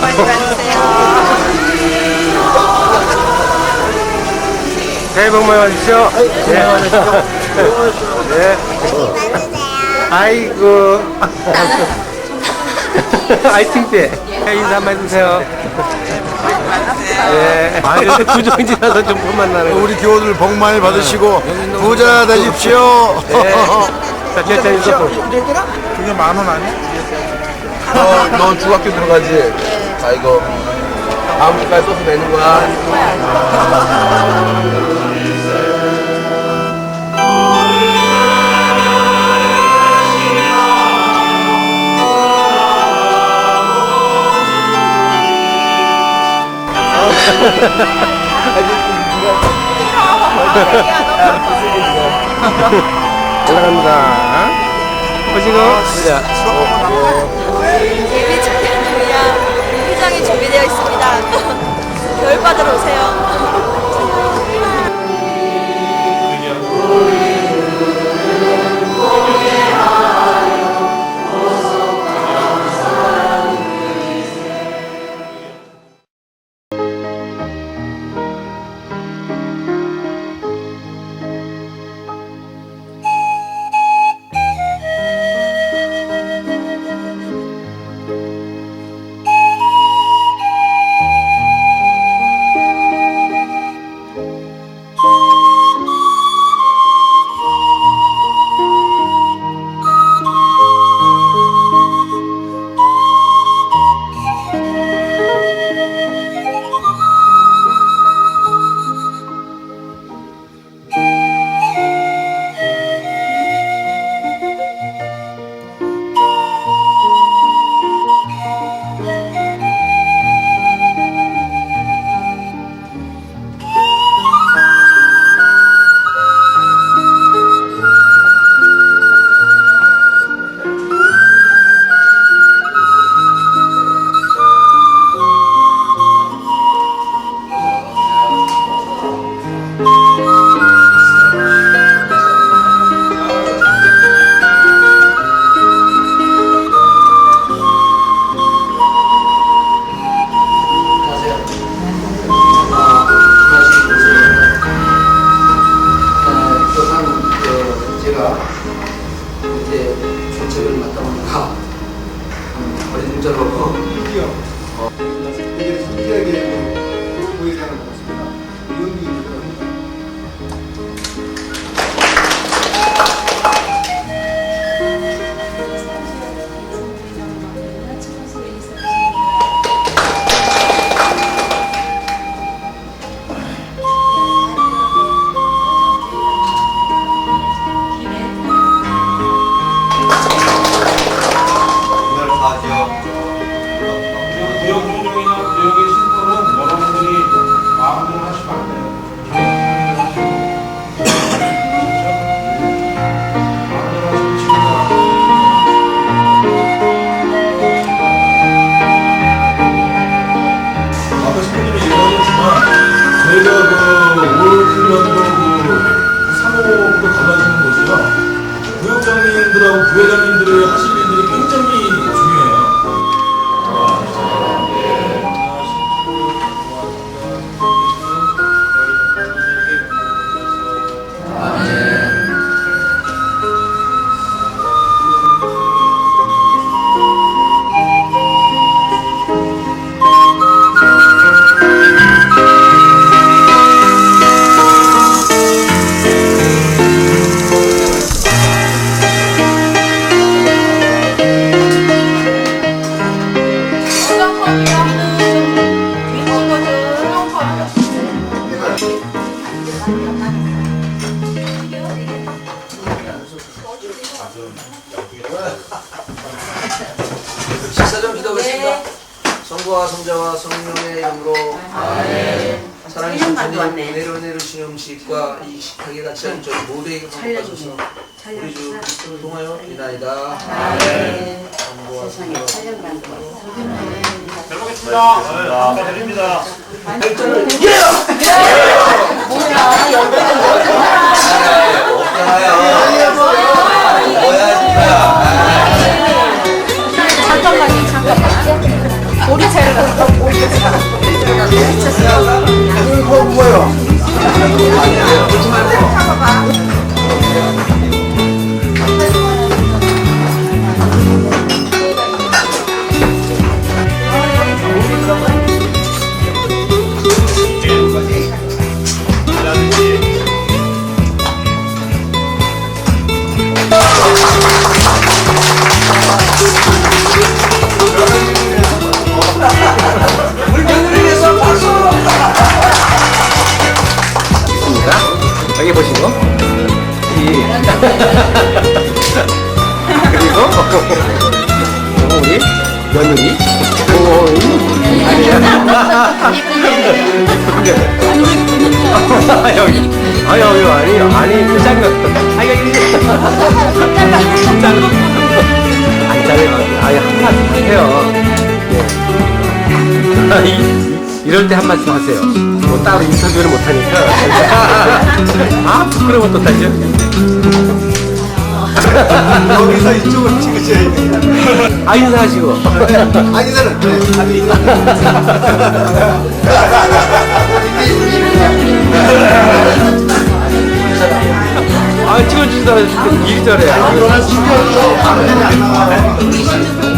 많이 받으세요. 새해 복 많이 받으십시오. 네. 네. 아이고. 아이팅 때 인사 한번 해주세요. 네. 아, 요새 구정지라서 좀 못 만나는 거. 우리 교우들 복 많이 받으시고 부자 되십시오. 네. 자, 제자 인사 또. 그게 만 원 아니야? 너, 너 중학교 들어가지? 아이고. 다음 주까지 써서 내는 거야. 올라간다. 보시고. 자. 예비 축제는요. 회장이 준비되어 있습니다. 별 받으러 오세요. 식사 좀 기도하겠습니다. 성부와 성자와 성령의 이름으로. 사랑하는 주님 내려 내리신 음식과 이 식탁에 같이 앉은 저희 모두에게 복받으소서. 우리 주 그리스도를 통하여 이나이다. 성부와 성자와 잠깐만요, 잠깐만. 우리 차례가 여기 보시고 이 그리고? 우리 며느리? 오이? 아니야 여기. 아 여기 아니 아니 그 짜증났다 아 여기. 짜증 안 짜증 아니 한마디 해요. 예. 아, 이, 이럴 때 한 말씀 하세요. 뭐 따로 인터뷰를 못 하니까. 아, 부끄러워 또 따죠? 여기서 이쪽을 찍으셔야 돼요. 아, 인사하시고. 아니, 저는, 네. 아니, 아, 찍어주시다 일이 잘해. 그러나 신경도 화면이 안 나와요. 아니, 사진을